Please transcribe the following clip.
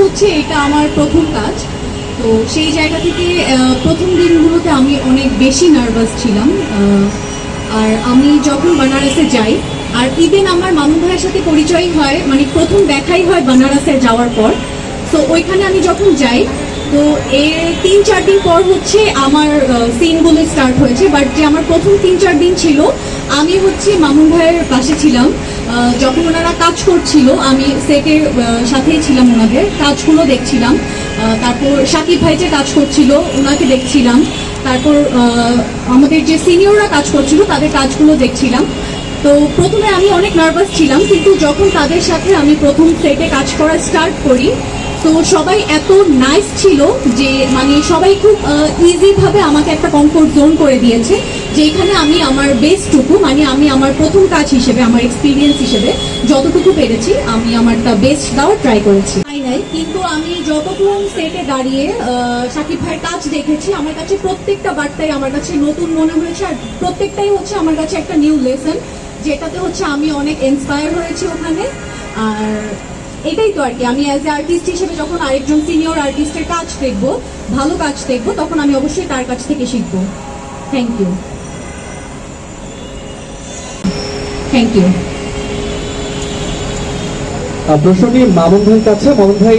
হচ্ছে এটা আমার প্রথম কাজ। তো সেই জায়গা থেকে প্রথম দিনগুলোতে আমি অনেক বেশি নার্ভাস ছিলাম। আর আমি যখন বানারসে যাই, আর ইভেন আমার মামু ভাইয়ের সাথে পরিচয় হয় মানে প্রথম দেখাই হয় বানারসে যাওয়ার পর। তো ওইখানে আমি যখন যাই তো এর তিন, চার দিন পর হচ্ছে আমার সিনগুলো স্টার্ট হয়েছে। বাট যে আমার প্রথম তিন, চার দিন ছিল, আমি হচ্ছে মামুন ভাইয়ের পাশে ছিলাম। যখন ওনারা কাজ করছিল, আমি সেটের সাথেই ছিলাম ওনাদের। কাজগুলো দেখছিলাম। তারপর সাকিব ভাই যে কাজ করছিল, ওনাকে দেখছিলাম। তারপর আমাদের যে সিনিয়ররা কাজ করছিল, তাদের কাজগুলো দেখছিলাম। তো প্রথমে আমি অনেক নার্ভাস ছিলাম, কিন্তু যখন তাদের সাথে আমি প্রথম সেটে কাজ করা স্টার্ট করি তো সবাই এত নাইস ছিল যে মানে সবাই খুব ইজি ভাবে আমাকে একটা কমফোর্ট জোন করে দিয়েছে যে এখানে আমি আমার বেস্টটুকু মানে আমি আমার প্রথম কাজ হিসেবে, আমার এক্সপিরিয়েন্স হিসেবে যতটুকু পেরেছি, আমি আমারটা বেস্ট দেওয়ার ট্রাই করেছি। নাই কিন্তু আমি যতক্ষণ সেটে দাঁড়িয়ে সাকিব ভাইয়ের কাজ দেখেছি, আমার কাছে প্রত্যেকটা বার্তাই আমার কাছে নতুন মনে হয়েছে, আর প্রত্যেকটাই হচ্ছে আমার কাছে একটা নিউ লেসন যেটাতে হচ্ছে আমি অনেক ইন্সপায়ার হয়েছি ওখানে, আর এটাই তো আর কি। আমি অ্যাজ এ আর্টিস্ট হিসেবে যখন আরেকজন সিনিয়র আর্টিস্টের কাজ দেখব, ভালো কাজ দেখব, তখন আমি অবশ্যই তার কাছ থেকে শিখব। থ্যাংক ইউ থ্যাংক ইউ প্রশ্নটি মামুন ভাইয়ের কাছে, মামুন ভাই